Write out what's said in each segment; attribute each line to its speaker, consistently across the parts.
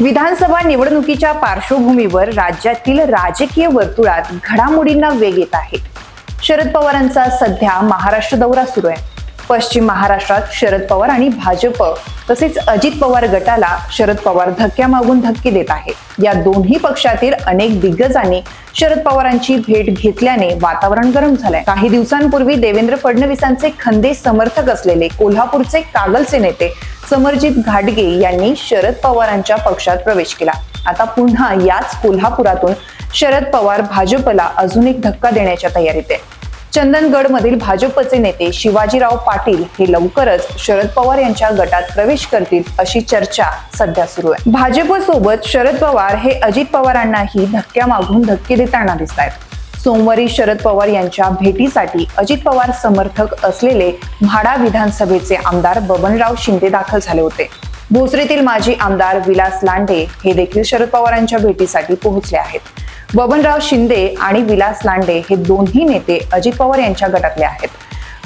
Speaker 1: विधानसभा निवडणुकीच्या पार्श्वभूमीवर राज्यातील राजकीय वर्तुळात घडामोडींना वेग येत आहे. शरद पवारांचा सध्या महाराष्ट्र दौरा सुरू आहे. पश्चिम महाराष्ट्रात शरद पवार आणि भाजप तसेच अजित पवार गटाला शरद पवार धक्क्या मागून धक्के देत आहेत या दोन्ही पक्षातील अनेक दिग्गजांनी शरद पवारांची भेट घेतल्याने वातावरण गरम झालंय. काही दिवसांपूर्वी देवेंद्र फडणवीसांचे खंदे समर्थक असलेले कोल्हापूरचे कागलचे नेते समरजित घाटगे यांनी शरद पवारांच्या पक्षात प्रवेश केला. आता पुन्हा याच कोल्हापुरातून शरद पवार भाजपला अजून एक धक्का देण्याच्या तयारीत आहे चंदनगडमधील भाजपचे नेते शिवाजीराव पाटील हे लवकरच शरद पवार यांच्या गटात प्रवेश करतील अशी चर्चा सध्या सुरू आहे. भाजपसोबत शरद पवार हे अजित पवारांनाही धक्क्या मागून धक्के देताना दिसत आहेत सोमवारी शरद पवार यांच्या भेटीसाठी अजित पवार समर्थक असलेले म्हाडा विधानसभेचे आमदार बबनराव शिंदे दाखल झाले होते. भोसरीतील माजी आमदार विलास लांडे हे देखील शरद पवारांच्या भेटीसाठी पोहोचले आहेत. बबनराव शिंदे आणि विलास लांडे हे दोन्ही नेते अजित पवार यांच्या गटातले आहेत.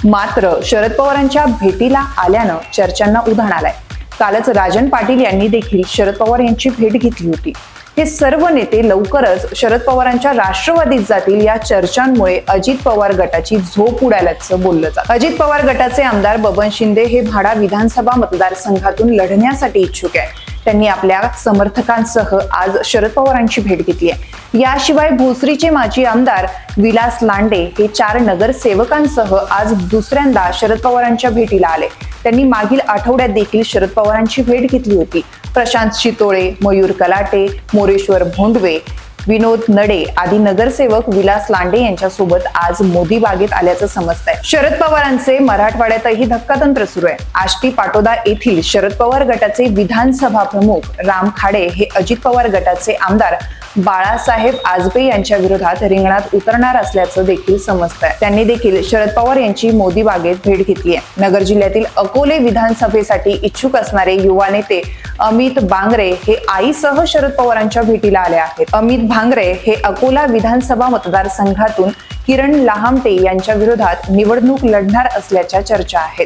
Speaker 1: मात्र शरद पवारांच्या भेटीला आल्यानं चर्चांना उधाण आलाय. कालच राजन पाटील यांनी देखील शरद पवार यांची भेट घेतली होती. हे सर्व नेते लवकरच शरद पवारांच्या राष्ट्रवादीत जातील या चर्चांमुळे अजित पवार गटाची झोप उडाल्याचं बोललं जातं. अजित पवार गटाचे आमदार बबन शिंदे हे भाडा विधानसभा मतदारसंघातून लढण्यासाठी इच्छुक आहे त्यांनी आपल्या समर्थकांसह आज शरद पवारांची भेट घेतली आहे. याशिवाय भोसरीचे माजी आमदार विलास लांडे हे चार नगरसेवकांसह आज दुसऱ्यांदा शरद पवारांच्या भेटीला आले. त्यांनी मागील आठवड्यात देखील शरद पवारांची भेट घेतली होती. प्रशांत चितोळे मयूर कलाटे मोरेश्वर भोंडवे विनोद नडे आदी नगरसेवक विलास लांडे यांच्यासोबत आज मोदी बागेत आल्याचं समजतंय. शरद पवारांचे मराठवाड्यातही धक्कातंत्र सुरू आहे. आष्टी पाटोदा येथील शरद पवार गटाचे विधानसभा प्रमुख राम खाडे हे अजित पवार गटाचे आमदार बाळासाहेब आजबे यांच्या विरोधात रिंगणात उतरणार असल्याचं देखील समजतंय. त्यांनी देखील शरद पवार यांची मोदी बागेत भेट घेतली आहे नगर जिल्ह्यातील अकोले विधानसभेसाठी इच्छुक असणारे युवा नेते अमित बांगरे हे आईसह शरद पवारांच्या भेटीला आले आहेत. अमित भांगरे हे अकोला विधानसभा मतदारसंघातून किरण लहामटे यांच्या विरोधात निवडणूक लढणार असल्याच्या चर्चा आहेत.